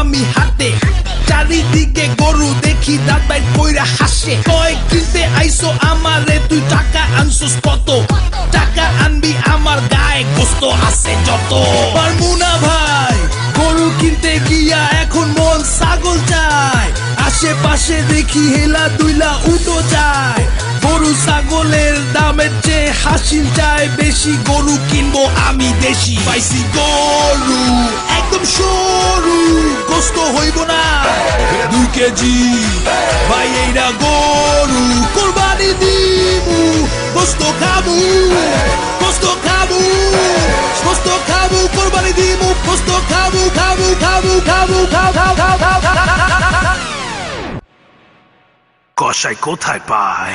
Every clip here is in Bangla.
আমি হাতে। চারিদিকে গরু দেখি দাদাই কইরা হাসে। কয় কিনতে আইসো আমারে? তুই টাকা আনছস কত? টাকা আনবি আমার গায়ে গোস্ত আছে যত। পারব না ভাই, গরু কিনতে গিয়া এখন মন ছাগল চায়। আশেপাশে দেখি হেলা দুইলা উটো যায় গরু ছাগলের দামের চেয়ে হাসিল চায়। বেশি গরু কিনবো আমি দেশি। পাইছি গরু কেজি ভাইয়েরা গরু কুরবানি দিমু গোস্ত খাবু গোস্ত খাবু গোস্ত খাবু কুরবানি দিমু গোস্ত খাবু খাবু খাবু খাবু খাবু কষাই কোথায় পায়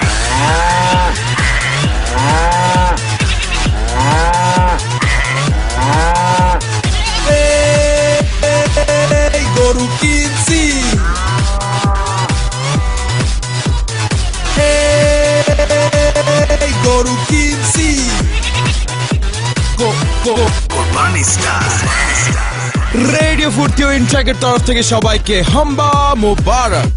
রেডিও ফুর্তি ও ইনট্রাকের তরফ থেকে সবাইকে হাম্বা মোবারক।